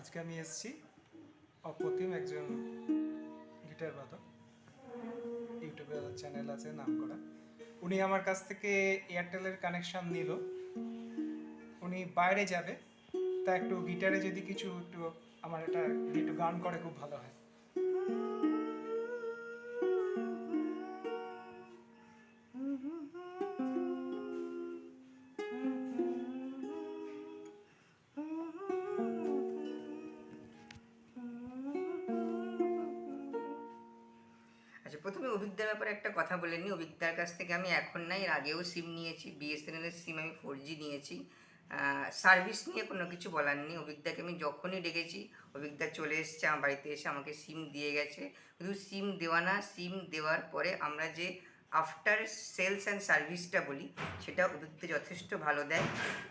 আজকে আমি এসেছি অপ্রতিম একজন গিটার বাদক। ইউটিউবে চ্যানেল আছে, নাম করা। উনি আমার কাছ থেকে এয়ারটেলের কানেকশান নিল। উনি বাইরে যাবে, তা একটু গিটারে যদি কিছু একটু আমার এটা একটু গান করে, খুব ভালো হয়। আচ্ছা প্রথমে অভিজ্ঞতার ব্যাপারে একটা কথা বলে নিই। অভিজ্ঞতার কাছ থেকে আমি এখন নাই, এর আগেও সিম নিয়েছি বিএসএনএল এর সিম আমি ফোর জি নিয়েছি। সার্ভিস নিয়ে কোনো কিছু বলার নেই। অভিজ্ঞতাকে আমি যখনই ডেকেছি, অভিজ্ঞতা চলে এসছে, আমার বাড়িতে এসে আমাকে সিম দিয়ে গেছে। শুধু সিম দেওয়া না সিম দেওয়ার পরে আমরা যে আফটার সেলস অ্যান্ড সার্ভিসটা বলি, সেটা অভিজ্ঞতা যথেষ্ট ভালো দেয়।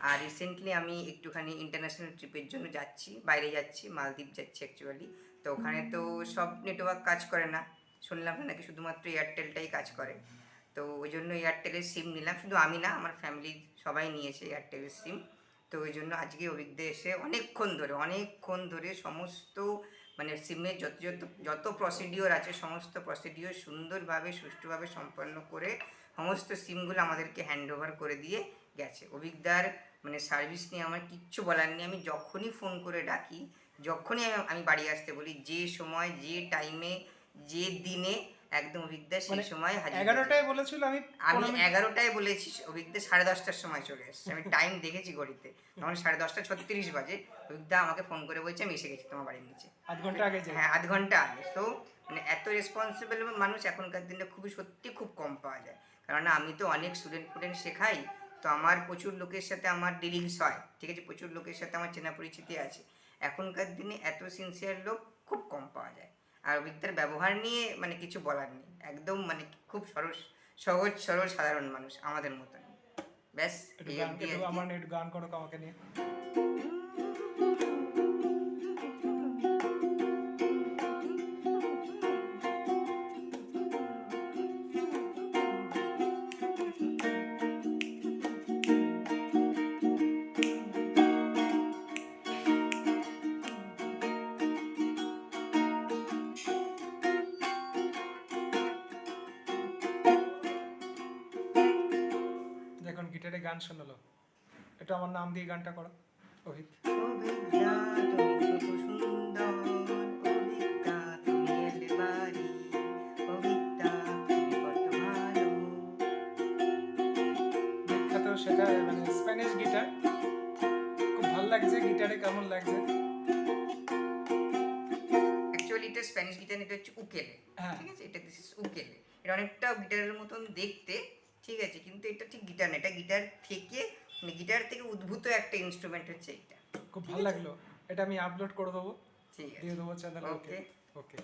আর রিসেন্টলি আমি একটুখানি ইন্টারন্যাশনাল ট্রিপের জন্য যাচ্ছি, বাইরে যাচ্ছি, মালদ্বীপ যাচ্ছি অ্যাকচুয়ালি তো ওখানে তো সব নেটওয়ার্ক কাজ করে না। শুনলাম নাকি শুধুমাত্র এয়ারটেলটাই কাজ করে। তো ওই জন্য এয়ারটেলের সিম নিলাম, শুধু আমি না, আমার ফ্যামিলির সবাই নিয়েছে এয়ারটেলের সিম তো ওই জন্য আজকে অভিজ্ঞতা এসে অনেকক্ষণ ধরে অনেকক্ষণ ধরে সমস্ত মানে সিমের যত যত যত প্রসিডিওর আছে, সমস্ত প্রসিডিওর সুন্দরভাবে, সুষ্ঠুভাবে সম্পন্ন করে সমস্ত সিমগুলো আমাদেরকে হ্যান্ড ওভার করে দিয়ে গেছে। অভিজ্ঞতার মানে সার্ভিস নিয়ে আমার কিচ্ছু বলার নেই। আমি যখনই ফোন করে ডাকি, যখনই আমি বাড়ি আসতে বলি, যে সময়, যে টাইমে যে দিনে একদম অভিজ্ঞতা সেই মানে সময় হাজির এগারোটায় বলেছিল আমি আমি এগারোটায় বলেছি অভিজ্ঞতা সাড়ে দশটার সময় চলে এসেছে। আমি টাইম দেখেছি ঘড়িতে। তখন সাড়ে দশটা ছত্রিশ বাজে। অভিজ্ঞতা আমাকে ফোন করে বলছে আমি এসে গেছি তোমার বাড়ির নিচে। আধ ঘণ্টা আগে হ্যাঁ আধ ঘণ্টা আগে। তো মানে এত রেসপন্সিবল মানুষ এখনকার দিনে খুবই সত্যি খুব কম পাওয়া যায়। কারণ আমি তো অনেক স্টুডেন্ট ফুডেন্ট শেখাই তো আমার প্রচুর লোকের সাথে আমার ডিলিংস হয়। ঠিক আছে? প্রচুর লোকের সাথে আমার চেনা পরিচিতি আছে। এখনকার দিনে এত সিনসিয়ার লোক খুব কম পাওয়া যায়। আর অভিজ্ঞতার ব্যবহার নিয়ে মানে কিছু বলার নেই। একদম মানে খুব সরস সহজ সরল সাধারণ মানুষ আমাদের মতন। ব্যাস আমার একটু গান করো আমাকে নিয়ে। দেখুন গান শোনালো। এটা আমার নাম দিয়ে গানটা করো বিখ্যাত সেটা মানে স্প্যানিশ গিটার। খুব ভালো লাগছে গিটারে কেমন লাগছে? অ্যাকচুয়ালি এটা স্প্যানিশ গিটার এটা হচ্ছে উকেলে। হ্যাঁ। ঠিক আছে? এটা দিস ইজ উকেলে। এটা অনেকটা গিটারের মতন দেখতে ঠিক আছে? কিন্তু এটা ঠিক গিটার না এটা গিটার থেকে মানে গিটার থেকে উদ্ভূত একটা ইনস্ট্রুমেন্ট হচ্ছে এটা। খুব ভালো লাগল। এটা আমি আপলোড করে দেবো। ঠিক আছে। দিয়ে দেবো চ্যানেলে ওকে ওকে